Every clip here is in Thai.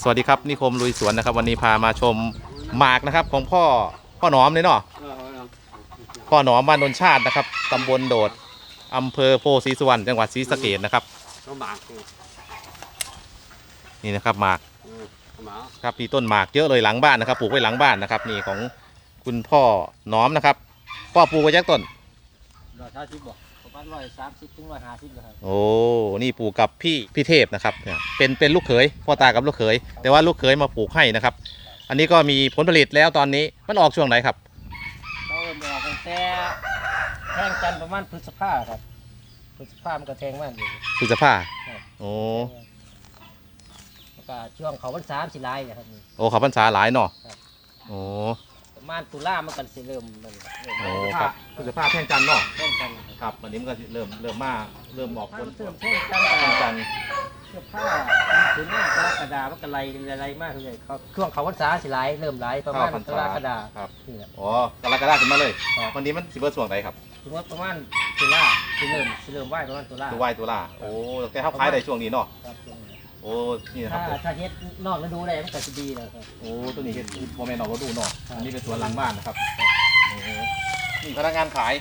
สวัสดีครับนิคมลุยสวนนะครับ วันนี้พามาชมหมากนะครับ ของพ่อพ่อหนอมเลยเนาะพ่อหนอมบ้านนนชาตินะครับตำบลโดดอำเภอโพธิ์ศรีสุวรรณจังหวัดศรีสะเกษนะครับหมากนี่นะครับหมากครับมีต้นหมากเยอะเลยหลังบ้านนะครับปลูกไว้หลังบ้านนะครับ นี่ของคุณพ่อหนอมนะครับพ่อปลูกไว้ยักต้นร้อยเท่าสิบบ่ ประมาณร้อยสามสิบถึงร้อยห้าสิบนะครับ โอ้ นี่ปลูกกับพี่พี่เทพนะครับเนี่ยเป็นเป็นลูกเขยพ่อตากับลูกเขย แต่ว่าลูกเขยมาปลูกให้นะครับ อันนี้ก็มีผลผลิตแล้วตอนนี้มันออกช่วงไหนครับเขาเริ่มออกตั้งแต่แทงจันทร์ประมาณพฤษภาครับ พฤษภามันก็แทงมากอยู่ พฤษภาครับ โอ้แล้วก็ช่วงเขาวันสามสิไลายนะครับนี่โอ้เขาพรรษาหลายเนาะครับ โอ้ ประมาณตุลามันก็สิเริ่มนั่นแหละเริ่มโอ้ครับพฤษภาแท่งจันทร์เนาะแทงจันทร์ครับครับวันนี้มันก็เริ่มเริ่มมาเริ่มออกผถ้าลมันเริ่มแทงจันทร์แท่งก็จันทร์เสื้อผ้าถึงหน้ากรกฎามันก็ไล่ไล่มากเลยเขาช่วงเขาวันสามสิไลายเริ่มไลายประมาณเข้าพรรกษารกฎาครับนี่แหละ อ๋อกรกฎาคมขึ้นมาเลย ครับ วันนี้มันสิบเบอร์ส่วงไหนครับถึงว่าประมาณตุลาสิเริ่มสิเริ่มไหวประมาณตุลาตัววายตัวล่าโอ้แต่เขาขายได้ช่วงนี้เนาะครับช่วงนี้ โอ้นี่นะครับถ้าถ้าเฮ็ดนอกฤดูได้มันก็จะดีเลยครับ โอ้ตัวนี้เห็นโมเมนต์ออกมาดูเนาะครับอันนี้เป็นสวนหลังบ้านนะครับโอ้โหนี่พนักงานขาย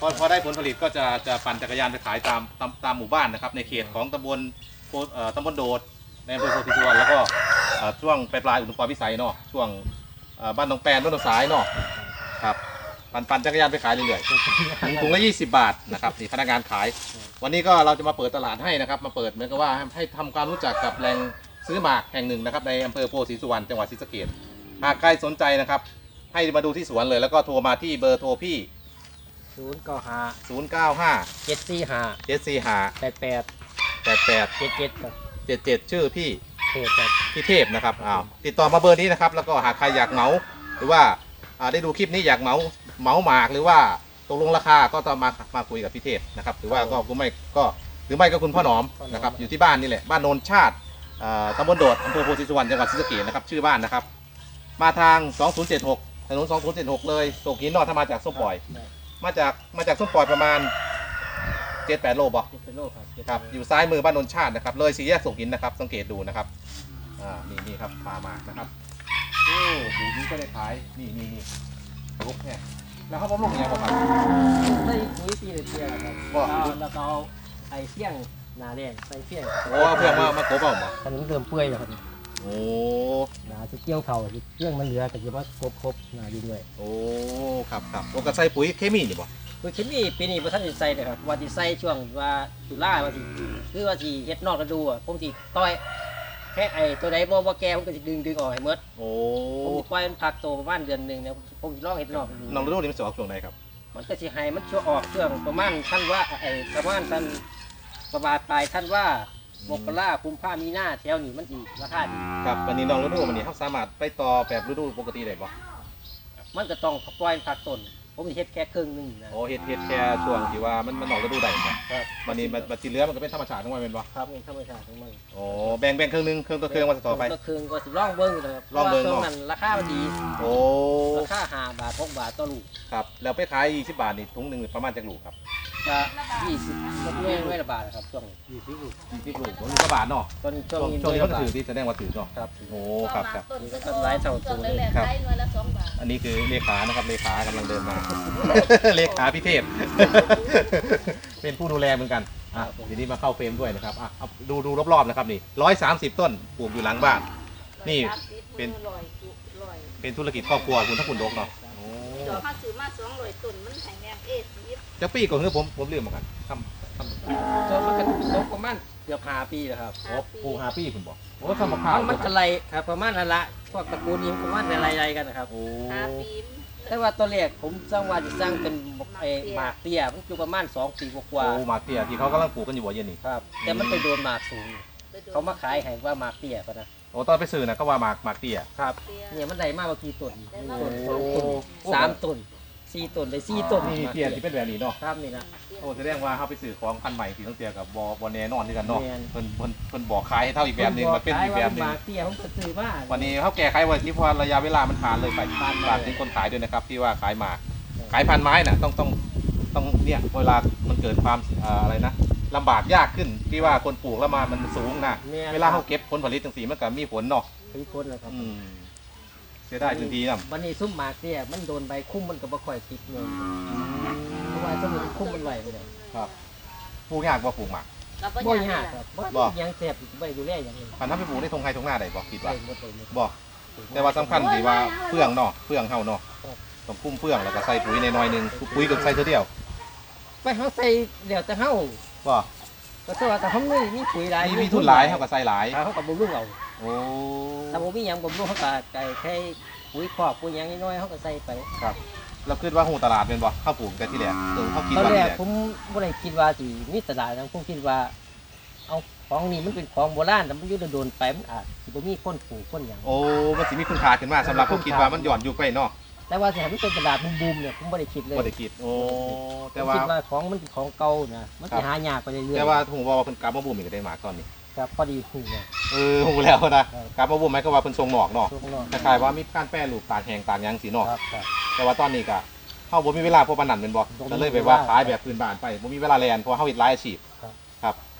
พอพอได้ผลผลิตก็จะจะปั่นจักรยานไปขายตามตามตามหมู่บ้านนะครับ ในเขตของตำบลโพเอ่อตำบลโดดในอำเภอโพธิสุวรรณแล้วก็เอ่อช่วงปลายปลายๆอุดมพรพิสัยเนาะช่วงเอ่อบ้านหนองแปนบ้านหนองสายเนาะครับ ปั่นปั่นจักรยานไปขายเรื่อยๆถุงถุงละ20 บาทนะครับนี่พนักงานขาย วันนี้ก็เราจะมาเปิดตลาดให้นะครับ มาเปิดเหมือนกับว่าให้ให้ทำความรู้จักกับแหล่งซื้อหมากแห่งหนึ่งนะครับในอำเภอโพธิ์ศรีสุวรรณจังหวัดศรีสะเกษหากใครสนใจนะครับ ให้มาดูที่สวนเลย แล้วก็โทรมาที่เบอร์โทรพี่ ศูนย์เก้าห้า095 เจ็ดสี่ห้า745 แปดแปด88 เจ็ดเจ็ดครับ77 ชื่อพี่ เพจครับพี่เทพนะครับอ้าวติดต่อมาเบอร์นี้นะครับ แล้วก็หากใครอยากเหมา หรือว่าอ่าได้ดูคลิปนี้อยากเหมา เหมาหมากหรือว่าตกลงราคาก็ต้องมามาคุยกับพี่เทพนะครับหรือว่าก็คุณไม่ก็หรือไม่ก็คุณพ่อหนอมนะครับอยู่ที่บ้านนี่แหละบ้านโนนชาติอ่าตำบลโดดอำเภอโพธิสุวรรณจังหวัดศรีสะเกษนะครับชื่อบ้านนะครับ มาทาง 2076ถนน2076 เลยโศกหินนอกถ้ามาจากส้มปล่อย มาจากมาจากส้มปล่อยประมาณ7-8โลบ่เจ็ดเป็นโลครับครับอยู่ซ้ายมือบ้านนนชาตินะครับ เลยสี่แยกส่งหินนะครับ สังเกตดูนะครับอ่านี่นี่ครับปลาหมากนะครับโอ้หูนี้ก็ได้ขายนี่นี่นี่ลุกเนี่ย แล้วเขาบำรุงยังไงบ้างครับ ใส่ปุ๋ยปีละเทียครับบ่เอาแล้วก็เอาไอ้เฟี้ยงหนาแดงใส่เฟี้ยงโอ้เอาเพื่อนมามาโกบเอาบ่ตอนนี้เริ่มเปื่อยแล้วครับโอ้หนาจะเกี่ยวเข่าเรื่องมันเหลือก็จะมาครบครบหนาดีด้วยโอ้ครับครับโอ้กระใส่ปุ๋ยเคมีนี่บ่ปุ๋ยเคมีปีนี้บ่ทันได้ใส่เลยครับว่าสิใส่ช่วงว่าตุลาว่าสิคือว่าสิเฮ็ดนอกฤดูอะผมสิต้อย แค่ไอ้ตัวใดบ่บ่แก่ผมก็สิดึงดึงออกให้หมดโอ้ผมสิปล่อยมันพักโตประมาณเดือนหนึงเนี่ยผมสิลองเฮ็ดนอกฤดูน้องฤดูนี่มันจะออกช่วงไหนครับ มันก็สิให้มันช่วออกช่วงประมาณท่านว่าไอ้ประมาณท่านประมาณปลายท่านว่ามกราคุมผ้ามีหน้าแถวนี้มันอีกราคาดีครับวันนี้น้องฤดูวันนี้เขาสามารถไปต่อแบบฤดูปกติได้บ่มันก็ต้องปล่อยพักต้น ผมสิเฮ็ดแค่ครึ่งหนึงนะ โอ้เฮ็ดเฮ็ดแค่ช่วงที่ว่ามันมันออกฤดูได้บ่ครับ วันนี้มันมันที่เหลือมันก็เป็นธรรมชาติของมันเป็นบ่ครับเป็นธรรมชาติของมันโอ้แบ่งแบ่งครึ่งหนึงครึ่งต่อครึ่งว่าจะต่อไป ก็ครึ่งก็สิลองเบิ่งนะครับลองเบิ่งพราะว่าเนาะช่วนั้นราคามันดีโอ้ราคาห้าบาทหกบาทต่อลูก ครับแล้วไปขาย20บาทนี่ถุงหนึ่งประมาณจากลูกครับ ก็ยี่สิบไม่ไม่ละบาทครับช่วงยี่สิบลูก20ลูกถุงหนึงก็บาทเนาะตอนช่วงช่วงนี้ช่วงนี้เขาก็ถือที่แสดงว่าถือเนาะครับโอ้ครับครับ ต้นก็ก็หลายเท่าต้นเลยแรกๆขายหน่วยละสองบาทอันนี้คือเลขานะครับเลขากำลังเดินมา เลขาพิเทพ เป็นผู้ดูแลเหมือนกันอะทีนี้มาเข้าเฟรมด้วยนะครับอะเอาดูดูรอบๆนะครับนี่ร้อยสามสิบต้นปลูกอยู่หลังบ้าน นี่เป็น เป็นธุรกิจครอบครัวคุณทักคุณดกเนาะโอ้ ดอกข้าซื้อมาสองร้อยต้น มันแพงแงมเอสยิบจะปีก่อนคือผมผมเรียนเหมือนกันทำทำจนมันก็ตกประมาณเกือบห้าปีแล้วครับโอ้ปลูกหาปีคุณบอกโอ้ทำมะพร้าวมันมันจะไล่ครับประมาณนั้นละพวกตระกูลนี้ประมาณไล่ไล่ๆกันนะครับ โอ้หาปีมแต่ว่าตัวแรกผมสร้างว่าจะสร้างเป็นไอ้หมากเตี้ยมันอยู่ประมาณสองปีกว่าโอ้หมากเตี้ยที่เขากำลังปลูกกันอยู่บ่เย็นนี่ๆครับ แต่มันไปโดนหมากสูงไปดูเขามาขายให้ว่าหมากเตี้ยปะนะโอ้ตอนไปซื้อนะก็ว่าหมากหมากเตี้ยครับ เตี้ยเนี่ยมันได้มากกว่ากี่ต้นได้หมานึ่งกต้นกสองต้นสามต้น สี่ต้นได้สี่ต้นนี่เตี้ยที่เป็นแบบนี้เนาะครับนี่นะ โอ้แสดงว่าเขาไปซื้อของพันใหม่ที่ต้องเตียกับบอบอแน่นอนด้วยกันเนาะแม่น เพิ่นเพิ่นเพิ่นบอกขายให้เท่าอีกแบบหนึงมันเป็นอีกแบบหนึหงมากเตี้ยผมก็ซื้อมาวันนี้เขาแก้ไขไว้ที่พอระยะเวลามันผ่านเลยไปผ่านมาฝากถึงคนขายด้วยนะครับ ที่ว่าขายหมากขายพันไม้น่ะต้องต้องต้องเนี่ยเวลามันเกิดความเอ่ออะไรนะลำบากยากขึ้นที่ว่าคนปลูกแล้วมามันสูงนะแม่นเวลาเขาเก็บผลผลิตจังสีมันก็มีผลเนาะมีคนแล้วครับอืม เสียดายพื้นที่นะวันนี้ซุ้มหมากเนี่ยมันโดนใบคุ้มมันก็บ่ค่อยติดเลยเพราะว่าสมุนคุ้มมันไหวไปเลยครับปลูกยากบ่ปลูกหมากกับบ่ปัญยาญากครับบ่บ่ยังแสบบ่ได้ดูแลอย่างนี้พันธุ์ถ้าไปปลูกในทงไฮทงหน้าได้บ่คิดได้ว่าหมดเลยบ่แต่ว่าสำคัญที่ว่าเฟื่องเนาะเฟื่องเฮาเนาะต้องคุ้มเฟื่องแล้วก็ใส่ปุ๋ยในน้อยๆหนึงปุ๋ยก็ใส่เท่าเดียวไปเฮาใส่เดี๋ยวแต่เฮาบ่ก็สว่าแต่เฮาไม่มีปุ๋ยหลายมีมีทุนหลายเฮาก็ใส่หลายเฮาก็บ่รู้เอาโอ้ ถ้าบ่มีหยังบ่รู้เฮาก็ไก่แค่ปุ๋ยครอบปุ๋ยหยังน้อยๆเฮาก็ใส่ไปครับ เราคิดว่าหูตลาดเป็นบ่เข้าปลูกแต่ที่แรกเออเขาคิดตอนว่าแรที่กแรกผมบ่ได้คิดว่าสิมีตลาดนะผมคิดว่า เอาของนี่มันเป็นของโบราณแต่มันอยู่โดนๆไปมันอาจสิบ่มีคนปลูกคนหยัง โอ้มันสิมีคุณค่าขึ้นมาสำหรับผมคิดว่ามันย้อนยุคไปเนาะ แต่ว่าสิให้มันเป็นตลาดบูมๆเนี่ยผมบ่ได้คิดเลยบ่ได้คิดโอ้ผแต่มว่าคิดว่าของมันเป็นของเก่านะมันครัสิบหายากไปเรื่อยๆแต่ว่าหูว่าเพิ่นกลับมาบูมอีกได้หมากตอนนี้ครับพอดีหูเนี่ย เออหูแล้วนะครับ กลับมาบูมไหมก็ว่าเพิ่นทรงหนอกเนาะช่วงนอกคล้ายๆว่ามีการแปรรูปตากแห้งตากหยังสีเนาะครับครับ แต่ว่าตอนนี้ก็เฮาบ่มีเวลาเพราะปานนั้นแม่นบ่บ่มีก็เลยไปว่าเวลาขายแบบพื้นบ้านไปบ่มีเวลาแลนเพราะเฮาเฮ็ดหลายอาชีพ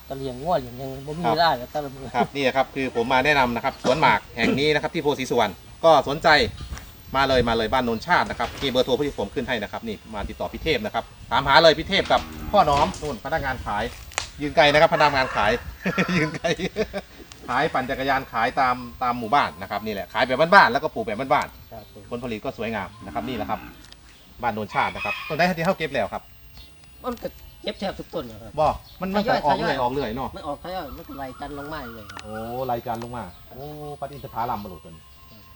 ตะเลียงง้อเลียงหยังบ่มีครับเวลาแล้วแต่ละมื้อครับนี่ครับคือผมมาแนะนำนะครับสวนหมากแห่งนี้นะครับที่โพธิสวรรณก็สนใจ มาเลยมาเลยบ้านโนนชาตินะครับมีเบอร์โทรที่ผมขึ้นให้นะครับนี่มาติดต่อพี่เทพนะครับถามหาเลยพี่เทพกับพ่อน้อมนู่นพนักงานขาย ยืนไกลนะครับพนักงานขาย ยืนไกลขายปั่นจักรยานขายตามตามหมู่บ้านนะครับนี่แหละขายแบบบ้านๆแล้วก็ปลูกแบบบ้านครับผมๆผลผลิตก็สวยงามนะครับนี่แหละครับ บ้านโนนชาตินะครับต้นไหนที่เขาเก็บแล้วครับมันก็เก็บแทบทุกต้นนะครับ บ่มันมันทยอยออกทยอยเรื่อยออกเรื่อยเนาะมันออกทยอยมันก็ไหลจันทร์ลงมาเลยครับโอ้รายการลงมาโอ้ปฏิอินทผลัมมาหลุดตัวนี้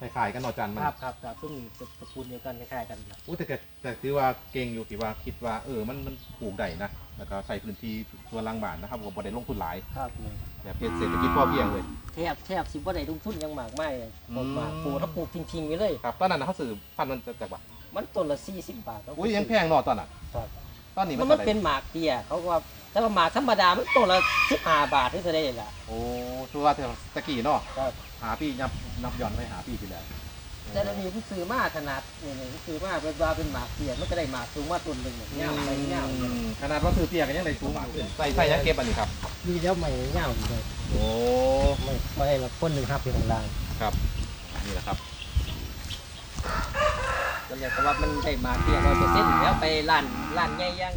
คล้ายๆกันเนอจันมันครับครับครับซึ่งตระกูลเดียวกันคล้ายๆกันครับอู้แต่แกแต่ถือว่าเก่งอยู่ที่ว่าคิดว่าเออมันมันปลูกได้นะแล้วก็ใส่พื้นที่ส่วนล่างบ้านนะครับผมบ่ได้ลงทุนหลายครับแบบเป็นเศรษฐกิจพอเพียงเลย แทบแทบสิบ่ได้ลงทุนหยังมากมายเลยอืมผมมาปลูกถ้าปลูกทิ้งๆไว้เลย ครับตอนนั้นนะเขาซื้อพันธุ์มันจากบาทมันต้นละ40บาทครับอุ้ยยังแพงเนอตอนนั้นครับ ตอนนี้มัมันนมันท่าไหร่เป็นหมากเตี้ยเขาก็ว่าแต่ว่าหมากธรรมดามันต้นละ15บาทที่จะได้ล่ะ โอ้ชัวร์แต่ตะกี้เนาะครับ หาพี่ยับนับย้อนไปหาพี่ที่แล้วแต่เรามีผู้ซื้อมาขนาดนี่นี่ผู้ซื้อมาเป็นว่าเป็นหมากเตี้ยมันก็ได้หมากสูงมาต้นหนึงเนี่ยยาวไปยาวอืมขนาดว่าซื้อเปียกันยังได้สูงมากขึ้นใส่ใส่ยังเก็บอันนี้ครับมีแล้วไม่ยาวเลยโอ้ ไม่ไม่ให้เราคนหนึ่งหับอยู่ข้างล่างครับนี่แหละครับ ก็เรียกว่ามันได้หมากเตี้ยร้อยเปอร์เซ็นต์แล้วไปร้านร้านใหญ่ย่าง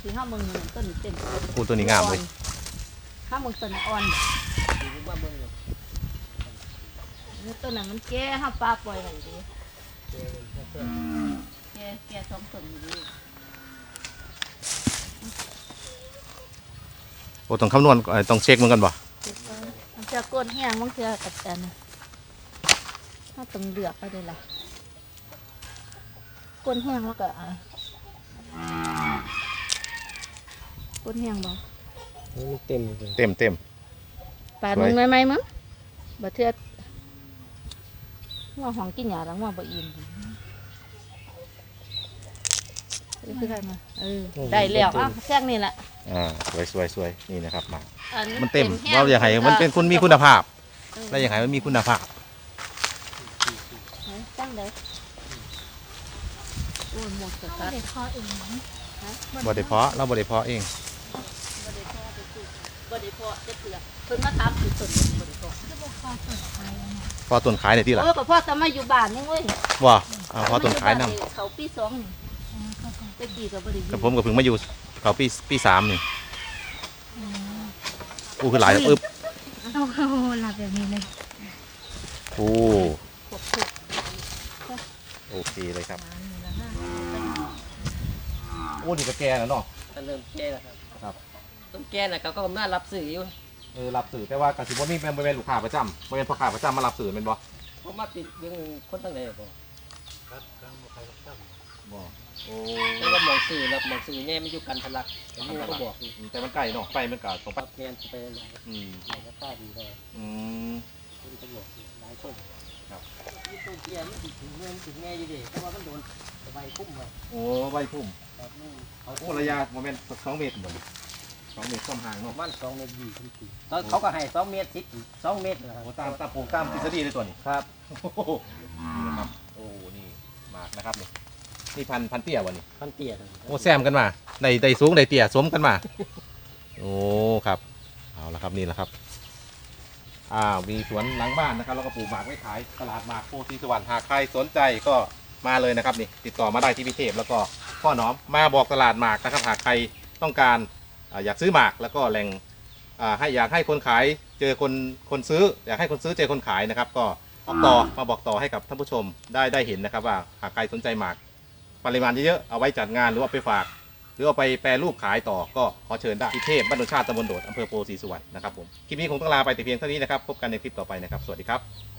ที่ห้ามึงต้นเต็มอู้ตัวนี้งามเลยห้ามึงต้นอ่อนดูว่าเบิ่งอยู่ต้นนั้นมันแก่ห้าปลาปล่อยไว้ดิแก่แก่สองต้นอยู่ดีโอ้ต้องคำนวณเอ่อต้องเช็คมันกันบ่มันจะก้นแห้งมันจะกัดกัน ถ้าต้องเลือกไปเลยล่ะก้นแห้งแล้วก็อะก้นแห้งบ่มันเต็มเลยเต็มเต็มปลาหนึ่งไหมไหมมั้งบ่เทือดว่าของกินหยาแล้วว่าบ่อิ่มนี่คือกันมาเออได้แล้วอะแค่นี้แหละอ่าสวยสวยสวยนี่นะครับหมากอัมันเต็มแห้งเราอยากให้มันเป็นคนมีคุณภาพเราอยากให้มันมีคุณภาพเออตั้งเลย โอ้ยหมดกระตัดบ่ได้เพาะเราบ่ได้เพาะเองบ่ได้พอไปปลูกบ่ได้พอจะเถื่อเพิ่นมาถามคือต้นบ่ได้พอเพอต้นขายในที่ละโอ้ก็พ่อจะมาอยู่บ้านนี่เว้ยว่าอ่าเพอต้นขายนำเขาปีสองนี่ตะกี้ก็บ่ได้อยู่กับผมก็เพิ่งมาอยู่เขาปีปีสามนี่อู้คือหลายอึบโอ้โหหลับแบบนี้เลยโอ้พวกพวก โอเคเลยครับโอ้นี่ก็แก่แล้วเนาะก็เริ่มแก่แล้วครับครับต้นแก่น่ะเขาก็น่ารับซื้ออยู่เออรับสื่อแต่ว่ากสิบ่มีเป็นบริเวณลูกค้าประจำบริเวณพ่อค้าประจำมารับสื่อเป็นบ่เพราะมาติดเรื่องคนตั้งแต่บ่บ่โอ้แต่ว่าหมองซื้อแล้วหมองซื้อเนี่ยมันอยู่กันทะลักผมมูก็บอกอยู่แต่มันไก่เนาะไปมันก็ตรงครัปั๊บบเรียนไปหลายอืมหลายก็ต้าดีเลยอืมคนก็บอกอยู่หลายคนครับยี่ ต้นเตี้ยมันติดถึงเมืองถึงแง่อยู่ดิเพราะว่ามันโดนใบคุ้มเลยโอ้ใบพุ่มครับนี่เขาโอ้ระยะโมเมนต์สองเมตรบ่สองเมตรความห่างปเนาะระมาณสองเมตรยี่สิบปีตอนเขาก็ให้สองเมตรสิบสองเมตรนะครับโอ้ตามตามปลูกตามทฤษฎีเลยตัวนี้ครับโอ้โหนี่นะครับโอ้นี่หมากนะครับนี่นี่พันพันเตี้ยวันนี้พันเตี้ยครับโอ้แซมกันมาในในสูงในเตี้ยสมกันมา โอ้ครับเอาละครับนี่แหละครับ อ่ามีสวนหลังบ้านนะครับ แล้วก็ปลูกหมากไว้ขายตลาดหมากโพธิสวรรค์หากใครสนใจก็มาเลยนะครับนี่ติดต่อมาได้ที่พิเทพแล้วก็พ่อหน้อมมาบอกตลาดหมากนะครับหากใครต้องการอาอยากซื้อหมากแล้วก็แหล่งอ่าให้อยากให้คนขายเจอคนคนซื้อ อยากให้คนซื้อเจอคนขายนะครับ ก็บอกต่อมาบอกต่อให้กับท่านผู้ชมได้ได้เห็นนะครับ ว่าหากใครสนใจหมาก ปริมาณเยอะๆเอาไว้จัดงานหรือว่าไปฝาก หรือเอาไปแปรรูปขายต่อก็ขอเชิญได้ที่เทพบ้านดงชาติตำบลโดดอำเภอโพธิ์ศรีสุวรรณนะครับผมคลิปนี้คงต้องลาไปแต่เพียงเท่านี้นะครับพบกันในคลิปต่อไปนะครับสวัสดีครับ